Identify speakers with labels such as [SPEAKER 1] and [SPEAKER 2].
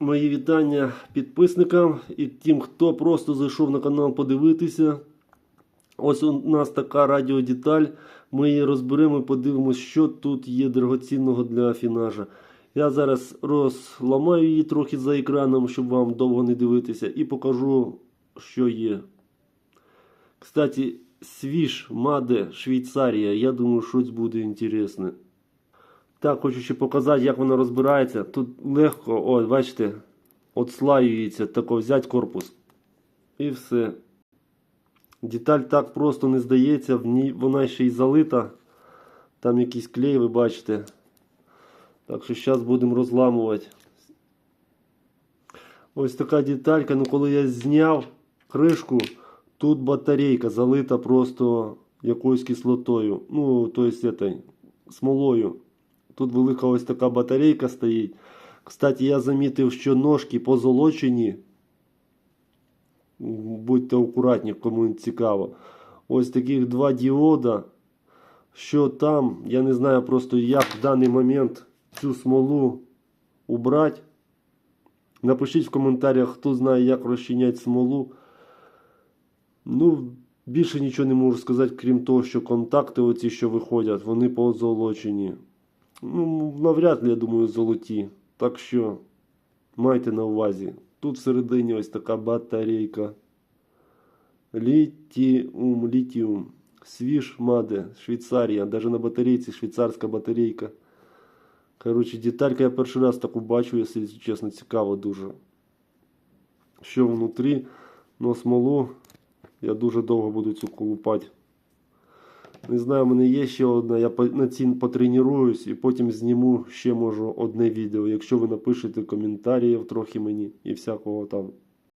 [SPEAKER 1] Мої вітання підписникам і тим, хто просто зайшов на канал подивитися. Ось у нас така радіодеталь. Ми її розберемо і подивимося, що тут є дорогоцінного для афінажа. Я зараз розламаю її трохи за екраном, щоб вам довго не дивитися, і покажу, що є. Кстати, свіж Маде Швейцарія. Я думаю, щось буде інтересне. Так, хочу ще показати, як вона розбирається. Тут легко, о, бачите, отслаюється, тако взяти корпус. І все. Деталь так просто не здається, в ній, вона ще й залита. Там якийсь клей, ви бачите. Так що зараз будемо розламувати. Ось така деталька, ну коли я зняв кришку, тут батарейка залита просто якоюсь кислотою. Ну, то есть этой, смолою. Тут велика ось така батарейка стоїть. Кстати, я замітив, що ножки позолочені. Будьте акуратні, кому цікаво. Ось таких два діода. Що там, я не знаю просто, як в даний момент цю смолу убрати. Напишіть в коментарях, хто знає, як розчиняти смолу. Ну, більше нічого не можу сказати, крім того, що контакти, оці, що виходять, вони позолочені. Ну, навряд ли, я думаю, золоті. Так що майте на увазі. Тут всередині ось така батарейка. Літіум, літіум. Свіж Маде, Швейцарія. Даже на батарейці швейцарська батарейка. Коротше, деталька я перший раз таку бачу, якщо чесно, цікаво дуже. Що внутрі, но смолу я дуже довго буду цю колупати. Не знаю, у мене є ще одна. Я на цін потренуюсь і потім зніму ще можу одне відео. Якщо ви напишете коментарів трохи мені і всякого там